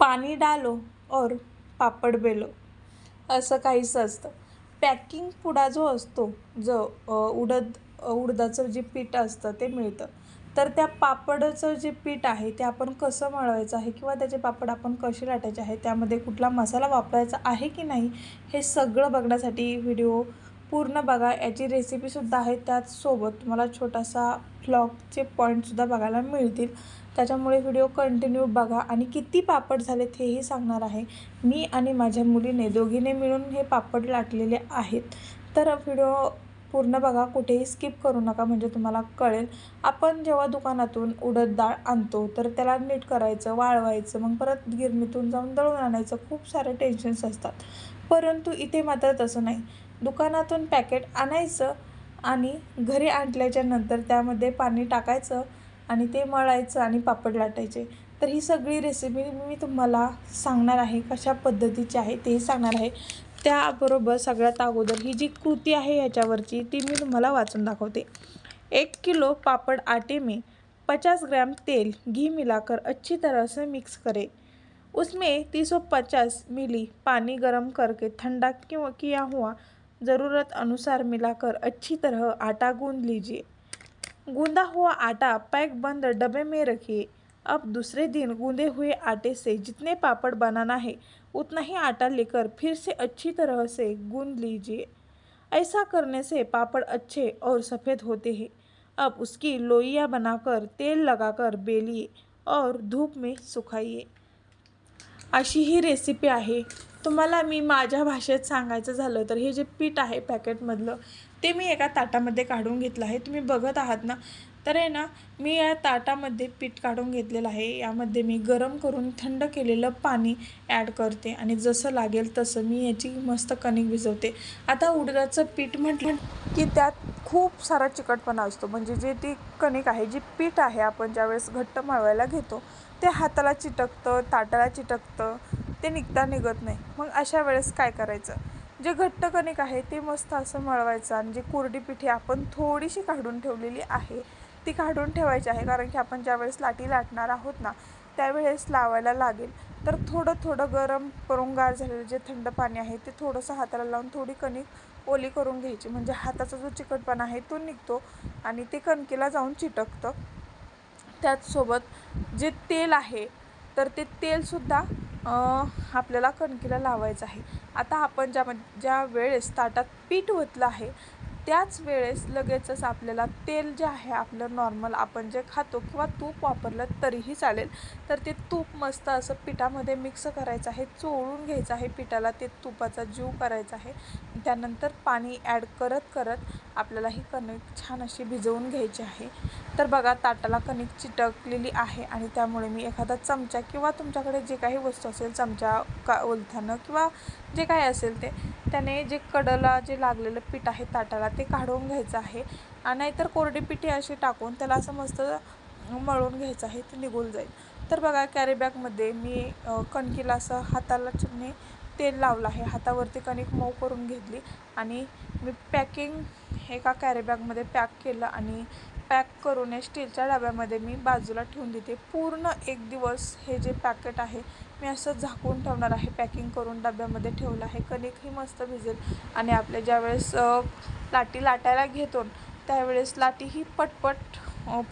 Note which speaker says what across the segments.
Speaker 1: पाणी डालो और पापड बेलो. असं काहीसं असतं. पॅकिंग पुडा जो असतो जो उडद उडदाचं जे पीठ असतं ते मिळतं. तर त्या पापडाचं जे पीठ आहे ते आपण कसं मळवायचं आहे किंवा त्याचे पापड आपण कसे लाटायचे आहे त्यामध्ये कुठला मसाला वापरायचा आहे की नाही हे सगळं बघण्यासाठी व्हिडिओ पूर्ण बघा. याची रेसिपीसुद्धा आहे त्याचसोबत तुम्हाला छोटासा फ्लॉकचे पॉईंटसुद्धा बघायला मिळतील. त्याच्यामुळे व्हिडिओ कंटिन्यू बघा. आणि किती पापड झालेत हेही सांगणार आहे. मी आणि माझ्या मुलीने दोघीने मिळून हे पापड लाटलेले आहेत. तर व्हिडिओ पूर्ण बघा. कुठेही स्किप करू नका म्हणजे तुम्हाला कळेल. आपण जेव्हा दुकानातून उडद डाळ आणतो तर त्याला नीट करायचं वाळवायचं मग परत गिरणीतून जाऊन दळून आणायचं. खूप सारे टेन्शन्स असतात. परंतु इथे मात्र तसं नाही. दुकानातून पॅकेट आणायचं आणि घरी आणल्याच्या नंतर त्यामध्ये पाणी टाकायचं आणि ते मळायचं आणि पापड लाटायचे. तर ही सगळी रेसिपी मी तुम्हाला सांगणार आहे कशा पद्धतीची आहे ते सांगणार आहे. त्याबरोबर सगळ्यात अगोदर ही जी कृती आहे ह्याच्यावरची ती मी तुम्हाला वाचून दाखवते. एक किलो पापड़ आटे में पचास ग्राम तेल घी मिलाकर अच्छी तरह से मिक्स करें. उसमें 350 मिली पानी गर्म करके ठंडा क्यों किया हुआ ज़रूरत अनुसार मिलाकर अच्छी तरह आटा गूंद लीजिए। गूंदा हुआ आटा पैक बंद डब्बे में रखिए। अब दूसरे दिन गूंदे हुए आटे से जितने पापड़ बनाना है, उतना ही आटा लेकर फिर से अच्छी तरह से गूंद लीजिए। ऐसा करने से पापड़ अच्छे और सफ़ेद होते हैं। अब उसकी लोइयाँ बनाकर तेल लगाकर बेलिए और धूप में सुखाइए। अशी ही रेसिपी आहे। तुम्हाला मी माझ्या भाषेत सांगायचं झालं तर हे जे पीठ आहे पॅकेटमधलं ते मी एका ताटामध्ये काढून घेतलं आहे. तुम्ही बघत आहात ना? तर आहे ना मी या ताटामध्ये पीठ काढून घेतलेलं आहे. यामध्ये मी गरम करून थंड केलेलं पाणी ॲड करते आणि जसं लागेल तसं मी याची मस्त कणिक भिजवते. आता उडदाचं पीठ म्हटलं की त्यात खूप सारा चिकटपणा असतो. म्हणजे जे ती कणिक आहे जी पीठ आहे आपण ज्यावेळेस घट्ट मळवायला घेतो ते हाताला चिटकतं ताटाला चिटकतं ते निघता निघत नाही. मग अशा वेळेस काय करायचं? जे घट्ट कणिक आहे ते मस्त असं मळवायचं आणि जी कोरडी पिठी आपण थोडीशी काढून ठेवलेली आहे ती काढून ठेवायची आहे. कारण की आपण ज्यावेळेस लाटी लाटणार आहोत ना त्यावेळेस लावायला लागेल. तर थोडं थोडं गरम करून गार झालेलं जे थंड पाणी आहे ते थोडंसं हाताला लावून थोडी कणिक ओली करून घ्यायची. म्हणजे हाताचा जो चिकटपणा आहे तो निघतो आणि ते कणकेला जाऊन चिटकतं. त्याचसोबत जे तेल आहे तर ते तेलसुद्धा आपल्याला कणकीला लावायचं आहे. आता आपण ज्या ज्या वेळेस ताटात पीठ ओतलं आहे त्याच वेळेस लगेचच आपल्याला तेल जे आहे आपलं नॉर्मल आपण जे खातो किंवा तूप वापरलं तरीही चालेल. तर ते तूप मस्त असं पिठामध्ये मिक्स करायचं आहे चोळून घ्यायचं आहे पिठाला ते तुपाचा जीव करायचा आहे. त्यानंतर पाणी ॲड करत करत आपल्याला ही कणिक छान अशी भिजवून घ्यायची आहे. तर बघा ताटाला कणिक चिटकलेली आहे आणि त्यामुळे मी एखादा चमचा किंवा तुमच्याकडे जे काही वस्तू असेल चमचा का ओलथानं किंवा जे काही असेल ते त्याने जे कडला जे लागलेलं पीठ आहे ताटाला ते काढून घ्यायचं आहे आणि नाहीतर कोरडी पिठी अशी टाकून त्याला असं मस्त मळून घ्यायचं आहे ते निघून जाईल. तर बघा कॅरीबॅगमध्ये मी कणकीला असं हाताला चिमणे तेल लावलं आहे. हातावरती कणिक मऊ करून घेतली आणि मी पॅकिंग एका कॅरीबॅगमध्ये पॅक केलं आणि पॅक करून या स्टीलच्या डब्यामध्ये मी बाजूला ठेवून देते. पूर्ण एक दिवस हे जे पॅकेट आहे मी असं झाकून ठेवणार आहे. पॅकिंग करून डब्यामध्ये ठेवलं आहे. कणिकही मस्त भिजेल आणि आपल्या ज्यावेळेस लाटी लाटायला घेतो त्यावेळेस लाटीही पटपट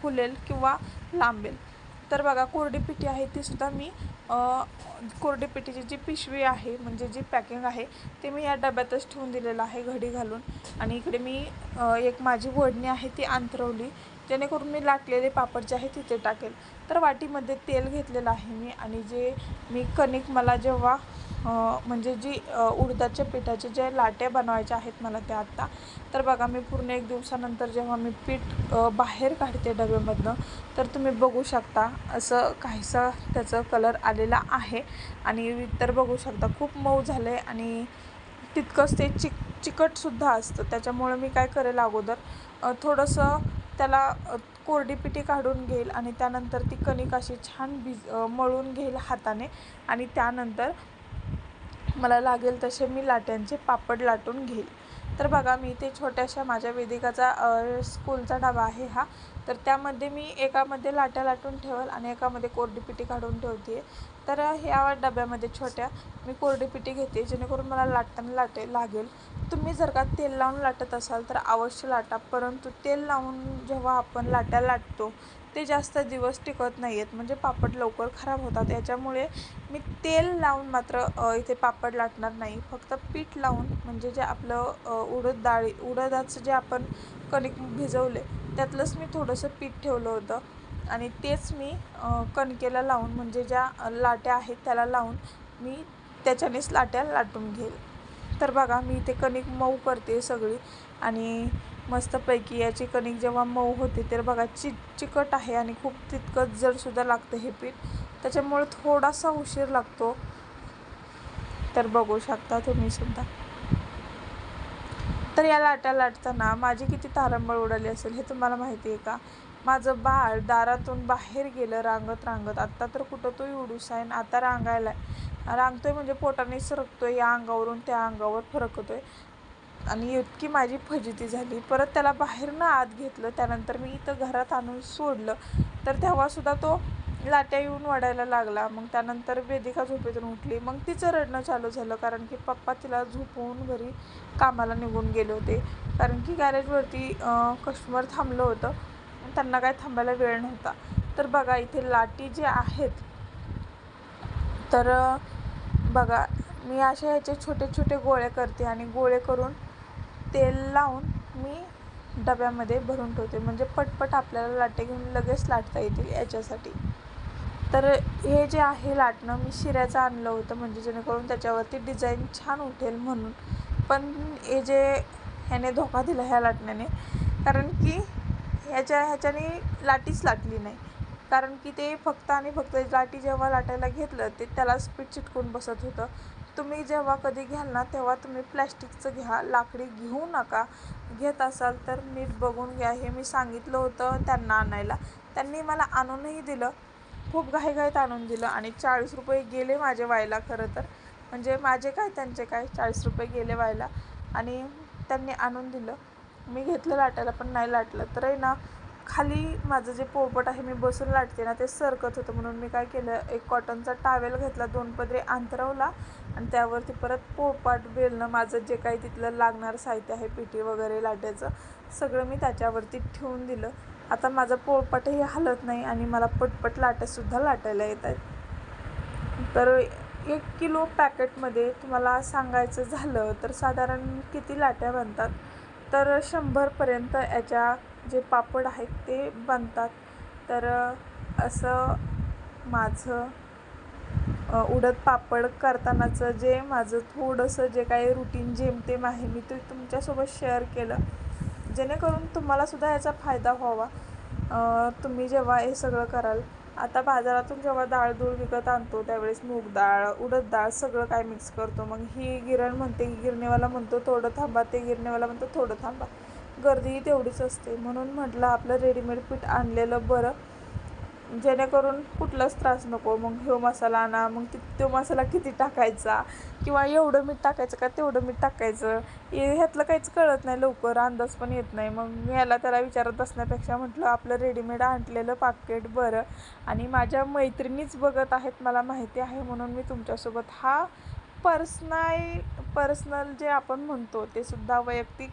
Speaker 1: फुलेल किंवा लांबेल. तर बघा कोरडी पिठी आहे तीसुद्धा मी कोरडी पिठीची जी पिशवी आहे म्हणजे जी पॅकिंग आहे ते मी या डब्यातच ठेवून दिलेलं आहे घडी घालून. आणि इकडे मी एक माझी वडणी आहे ती अंतरवली जेणेकरून मी लाटलेले पापड जे आहे तिथे टाकेल. तर वाटीमध्ये तेल घेतलेलं आहे मी. आणि जे मी कणिक मला जेव्हा म्हणजे जी उडदाच्या पिठाचे जे लाट्या बनवायच्या आहेत मला त्या आत्ता तर बघा मी पूर्ण एक दिवसानंतर जेव्हा मी पीठ बाहेर काढते डब्यामधनं तर तुम्ही बघू शकता असं काहीसं त्याचं कलर आलेला आहे. आणि तर बघू शकता खूप मऊ झालं आहे आणि तितकंच ते चिक चिकटसुद्धा असतं. त्याच्यामुळे मी काय करेल अगोदर थोडंसं त्याला कोरडी पिठी काढून घेईल आणि त्यानंतर ती कणिक अशी छान भिज मळून घेईल हाताने. आणि त्यानंतर मला लागेल तसे मी लाट्यांचे पापड लाटून घेईल. तर बघा मी ते छोट्याशा माझ्या वेदिकाचा स्कूलचा डबा आहे हा. तर त्यामध्ये मी एकामध्ये लाट्या लाटून ठेवेल आणि एकामध्ये कोरडी पिठी काढून ठेवते तर ह्या डब्यामध्ये छोट्या मी कोरडी पिठी घेते जेणेकरून मला लाटताना लाटे लागेल. तुम्ही जर का तेल लावून लाटत असाल तर अवश्य लाटा परंतु तेल लावून जेव्हा आपण लाट्या लाटतो ते जास्त दिवस टिकत नाही आहेत म्हणजे पापड लवकर खराब होतात. याच्यामुळे मी तेल लावून मात्र इथे पापड लाटणार नाही. फक्त पीठ लावून म्हणजे जे आपलं उडद डाळी उडदाचं जे आपण कणिक भिजवले त्यातलंच मी थोडंसं पीठ ठेवलं होतं. आणि तेच मी कणकेला लावून म्हणजे ज्या लाट्या आहेत त्याला लावून मी त्याच्यानेच लाट्या लाटून घेईल. तर बघा मी इथे कणिक मऊ करते सगळी. आणि मस्तपैकी याची कणिक जेव्हा मऊ होते तर बघा चि चिकट आहे आणि खूप तितकंच जडसुद्धा लागतं हे पीठ. त्याच्यामुळे थोडासा उशीर लागतो. तर बघू शकता तुम्ही सुद्धा. तर या लाट्या लाटताना माझी किती तारंबळ उडाली असेल हे तुम्हाला माहिती आहे का? माझं बाळ दारातून बाहेर गेलं रांगत रांगत. आत्ता तर कुठं तोही उडूस आहे आता रांगायला आहे रांगतोय म्हणजे पोटाने सरकतोय या अंगावरून त्या अंगावर फरकतोय. आणि इतकी माझी फजिती झाली. परत त्याला बाहेरनं आत घेतलं. त्यानंतर मी इथं घरात आणून सोडलं. तर तेव्हासुद्धा तो लाट्या येऊन वाढायला लागला. मग त्यानंतर वेदिका झोपेतून उठली. मग तिचं रडणं चालू झालं. कारण की पप्पा तिला झोपवून घरी कामाला निघून गेले होते. कारण की गॅरेजवरती कस्टमर थांबलं होतं. त्यांना काय थांबायला वेळ नव्हता. तर बघा इथे लाटी जे आहेत तर बघा मी असे ह्याचे छोटे छोटे गोळे करते आणि गोळे करून तेल लावून मी डब्यामध्ये भरून ठेवते. म्हणजे पटपट आपल्याला लाटे घेऊन लगेच लाटता येतील याच्यासाठी. तर हे जे आहे लाटणं मी शिऱ्याचं आणलं होतं. म्हणजे जेणेकरून त्याच्यावरती डिझाईन छान उठेल म्हणून. पण हे जे ह्याने धोका दिला ह्या लाटण्याने कारण की ह्याच्या ह्याच्याने लाटीच लाटली नाही. कारण की ते फक्त आणि फक्त लाटी जेव्हा लाटायला घेतलं ते त्याला स्पीड चिटकून बसत होतं. तुम्ही जेव्हा कधी घ्याल ना तेव्हा तुम्ही प्लॅस्टिकचं घ्या. लाकडी घेऊ नका. घेत असाल तर नीट बघून घ्या. हे मी सांगितलं होतं त्यांना आणायला. त्यांनी मला आणूनही दिलं. खूप घाईघाईत आणून दिलं आणि चाळीस रुपये गेले माझे व्हायला खरं तर. म्हणजे माझे काय त्यांचे काय? चाळीस रुपये गेले व्हायला आणि त्यांनी आणून दिलं. मी घेतलं लाटायला पण नाही लाटलं. तर आहे ना खाली माझं जे पोपट आहे मी बसून लाटते ना ते सरकत होतं. म्हणून मी काय केलं एक कॉटनचा टावेल घेतला दोन पदरे अंतरवला आणि त्यावरती परत पोपट बेलणं माझं जे काही तिथलं लागणारं साहित्य आहे पिठी वगैरे लाटायचं सगळं मी त्याच्यावरती ठेवून दिलं. आता माझं पोळपाटही हलत नाही आणि मला पटपट लाट्यासुद्धा लाटायला येत आहेत. तर एक किलो पॅकेटमध्ये तुम्हाला सांगायचं झालं तर साधारण किती लाट्या बनतात? तर शंभरपर्यंत याच्या जे पापड आहेत ते बनतात. तर असं माझं उडद पापड करतानाचं जे माझं थोडंसं जे काही रुटीन जेमतेम आहे मी ते तुमच्यासोबत शेअर केलं. जेणेकरून तुम्हालासुद्धा याचा फायदा व्हावा. तुम्ही जेव्हा हे सगळं कराल आता बाजारातून जेव्हा डाळ दूळ विकत आणतो त्यावेळेस मूग डाळ उडद डाळ सगळं काय मिक्स करतो. मग ही गिरण म्हणते की गिरणेवाला म्हणतो थोडं थांबा ते गिरणेवाला म्हणतो थोडं थांबा. गर्दीही तेवढीच असते. म्हणून म्हटलं आपलं रेडीमेड पीठ आणलेलं बरं. जेणेकरून कुठलाच त्रास नको. मग ह्यो मसाला आणा मग ति तो मसाला किती टाकायचा? किंवा एवढं मीठ टाकायचं का तेवढं मीठ टाकायचं? हे ह्यातलं काहीच कळत नाही लवकर. अंदाज पण येत नाही. मग मी याला त्याला विचारत बसण्यापेक्षा म्हटलं आपलं रेडीमेड आणलेलं पाकेट बरं. आणि माझ्या मैत्रिणीच बघत आहेत मला माहिती आहे. म्हणून मी तुमच्यासोबत हा पर्सनल पर्सनल जे आपण म्हणतो ते सुद्धा वैयक्तिक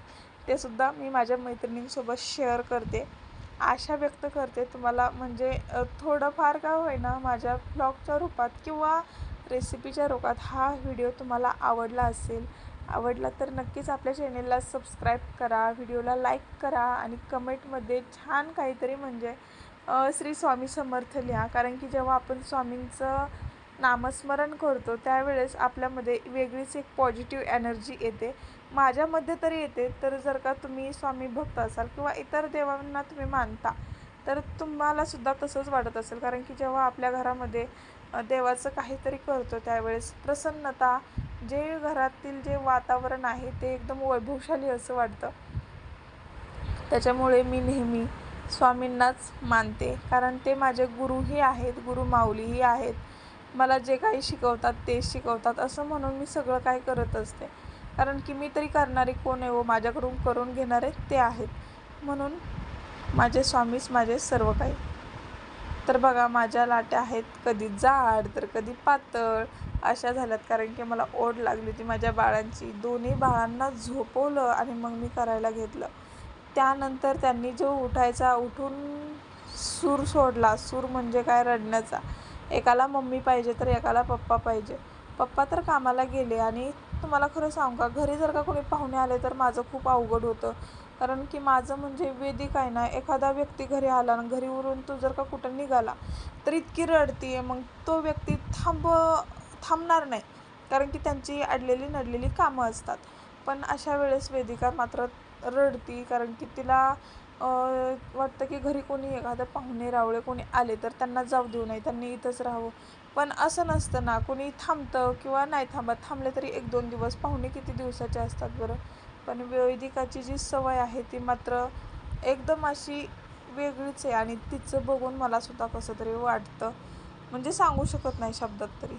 Speaker 1: ते सुद्धा मी माझ्या मैत्रिणींसोबत शेअर करते. आशा व्यक्त करते तुम्हाला. म्हणजे थोडंफार का होईना माझ्या ब्लॉगच्या रूपात किंवा रेसिपीच्या रूपात हा व्हिडिओ तुम्हाला आवडला असेल आवडला तर नक्कीच आपल्या चॅनेलला सबस्क्राईब करा व्हिडिओला लाईक करा आणि कमेंटमध्ये छान काहीतरी म्हणजे श्री स्वामी समर्थ लिहा. कारण की जेव्हा आपण स्वामींचं नामस्मरण करतो त्यावेळेस आपल्यामध्ये वेगळीच एक पॉझिटिव्ह एनर्जी येते. माझ्यामध्ये तरी येते तर जर का तुम्ही स्वामी भक्त असाल किंवा इतर देवांना तुम्ही मानता तर तुम्हालासुद्धा तसंच वाटत असेल. कारण की जेव्हा आपल्या घरामध्ये देवाचं काहीतरी करतो त्यावेळेस प्रसन्नता जे घरातील जे वातावरण आहे ते एकदम वैभवशाली असं वाटतं. त्याच्यामुळे मी नेहमी स्वामींनाच मानते. कारण ते माझे गुरुही आहेत गुरु माऊलीही आहेत. मला जे काही शिकवतात ते शिकवतात असं म्हणून मी सगळं काय करत असते. कारण की मी तरी करणारे कोण आहे व माझ्याकडून करून घेणारे ते आहेत. म्हणून माझे स्वामीच माझे सर्व काही. तर बघा माझ्या लाट्या आहेत. कधी जाड तर कधी पातळ. अशा झाल्यात कारण की मला ओढ लागली होती माझ्या बाळांची. दोन्ही बाळांना झोपवलं आणि मग मी करायला घेतलं. त्यानंतर त्यांनी जो उठायचा उठून सूर सोडला. सूर म्हणजे काय? रडण्याचा. एकाला मम्मी पाहिजे तर एकाला पप्पा पाहिजे. पप्पा तर कामाला गेले आणि तुम्हाला खरं सांगू का? घरी जर का कोणी पाहुणे आले तर माझं खूप अवघड होतं. कारण की माझं म्हणजे वेदिक आहे ना एखादा व्यक्ती घरी आला आणि घरीवरून तो जर का कुठं निघाला तर इतकी रडती मग तो व्यक्ती थांब थांबणार नाही. कारण की त्यांची अडलेली नडलेली कामं असतात. पण अशा वेळेस वेदिका मात्र रडती. कारण की तिला वाटतं की घरी कोणी एखादं पाहुणे रावळे कोणी आले तर त्यांना जाऊ देऊ नये. त्यांनी इथंच राहावं. पण असं नसतं ना कोणी थांबतं किंवा नाही थांबत. थांबले तरी एक दोन दिवस पाहुणे किती दिवसाचे असतात बरं. पण वैदिकाची जी सवय आहे ती मात्र एकदम अशी वेगळीच आहे आणि तिचं बघून मला सुद्धा कसं तरी वाटतं. म्हणजे सांगू शकत नाही शब्दात तरी.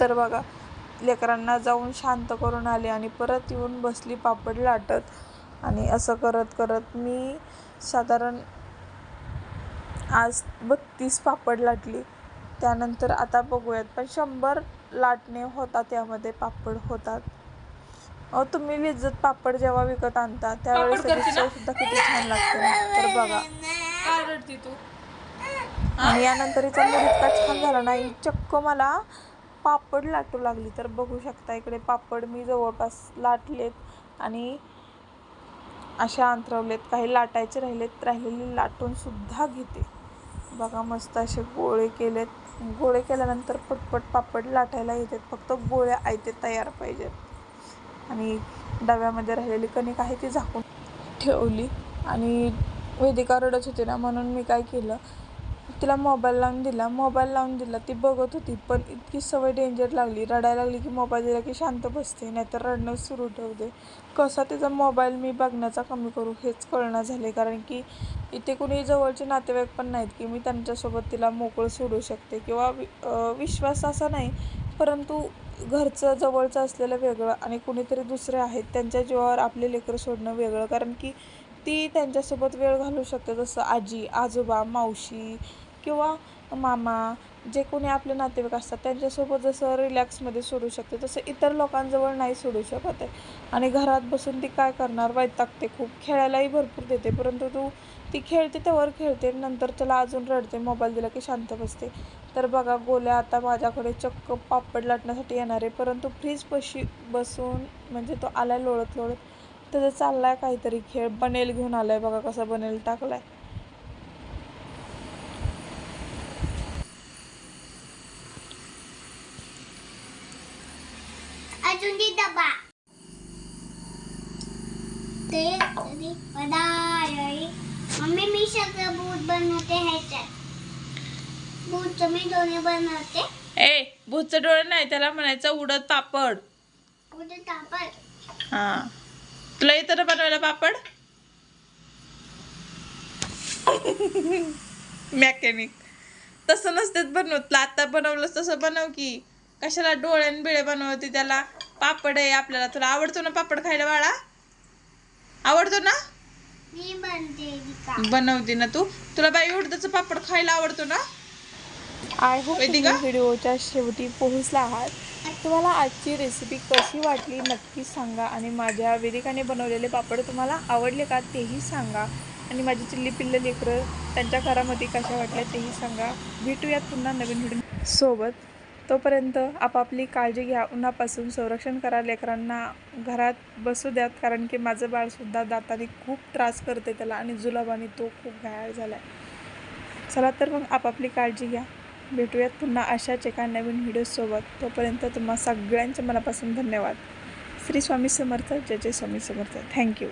Speaker 1: तर बघा लेकरांना जाऊन शांत करून आले आणि परत येऊन बसली पापड लाटत. आणि असं करत करत मी साधारण आज बत्तीस पापड लाटली त्यानंतर आता बघूयात पण शंभर लाटणे होतात त्यामध्ये पापड होतात. अहो तुम्ही विजत पापड जेव्हा विकत आणता त्यावेळेस त्याची? चव सुद्धा किती छान लागते. तर बघा.
Speaker 2: काय रडती तू?
Speaker 1: आणि यानंतर हिचा मूड इतका छान झाला नाही चक्क मला पापड लाटू लागली. तर बघू शकता इकडे पापड मी जवळपास लाटलेत आणि अशा अंतरवलेत. काही लाटायचे राहिलेत राहिलेले लाटून सुद्धा घेते. बघा मस्त असे गोळे केलेत. गोळे केल्यानंतर पटपट पापड लाटायला येतात. फक्त गोळ्या आयते तयार पाहिजेत. आणि डव्यामध्ये राहिलेली कणिक आहे ती झाकून ठेवली. आणि वेदिका रडत होती ना म्हणून मी काय केलं तिला मोबाईल लावून दिला. मोबाईल लावून दिला. ती बघत होती पण इतकी सवय डेंजर लागली रडायला लागली की मोबाईल दिला की शांत बसते नाहीतर रडणं सुरू ठेवते. कसा तिचा मोबाईल मी बघण्याचा कमी करू हेच कळणं झाले. कारण की इथे कुणी जवळचे नातेवाईक पण नाहीत की मी त्यांच्यासोबत तिला मोकळं सोडू शकते किंवा वि विश्वास असा नाही परंतु घरचं जवळचं असलेलं वेगळं आणि कुणीतरी दुसरे आहेत त्यांच्या जीवावर आपले लेकरं सोडणं वेगळं. कारण की ती त्यांच्यासोबत वेळ घालू शकते. जसं आजी आजोबा मावशी किंवा मामा जे कोणी आपले नातेवाईक असतात त्यांच्यासोबत जसं रिलॅक्समध्ये सोडू शकते तसं इतर लोकांजवळ नाही सोडू शकत आहे. आणि घरात बसून ती काय करणार? वैतागते खूप. खेळायलाही भरपूर देते परंतु तू ती खेळते त्यावर खेळते नंतर त्याला अजून रडते मोबाईल दिला की शांत बसते. तर बघा गोल्या आता माझ्याकडे चक्क पापड लाटण्यासाठी येणार आहे परंतु फ्रीज पशी बसून म्हणजे तो आलाय लोळत लोळत त्याचा चाललाय काहीतरी खेळ. बनेल घेऊन आलाय बघा कसा बनेल टाकलाय.
Speaker 3: आहे ती डबा ते मम्मी मी सगळं बूट बनवते ह्याच्यात बूटचं मी दोन्ही बनवते
Speaker 1: ए भूतचं डोळे नाही त्याला म्हणायचं उडत पापड
Speaker 3: कुठे तापड
Speaker 1: हा तुला येतं ना बनवायला पापड मॅकॅनिक तसं नसतेच बनवत आता बनवलंस तसं बनव की कशाला डोळ्यान बिळे बनवते त्याला पापड आहे आपल्याला. तुला आवडतो ना पापड खायला बाळा? आवडतो ना?
Speaker 3: मी बनते
Speaker 1: बनवते ना तू? तुला बाई उडदाचं पापड खायला आवडतो ना? I hope? व्हिडिओच्या शेवटी पोहोचला आहात. तुम्हाला आजची रेसिपी कशी वाटली नक्की सांगा. आणि माझ्या वेदिकाने बनवलेले पापड तुम्हाला आवडले का तेही सांगा. आणि माझी चिल्ली पिल्ल लेकरं त्यांच्या घरामध्ये कशा वाटल्या तेही सांगा. भेटूयात पुन्हा नवीन व्हिडिओ सोबत तोपर्यंत आपापली काळजी घ्या. उन्हापासून संरक्षण करा लेकरांना. घरात बसू द्यात कारण की माझं बाळसुद्धा दाताने खूप त्रास करते त्याला आणि जुलाबाने तो खूप घायाळ झाला आहे चला तर मग आपापली काळजी घ्या. भेटूयात पुन्हा अशाच एका नवीन व्हिडिओसोबत तोपर्यंत तुम्हा सगळ्यांच्या मनापासून धन्यवाद. श्री स्वामी समर्थ. जय जय स्वामी समर्थ. थँक्यू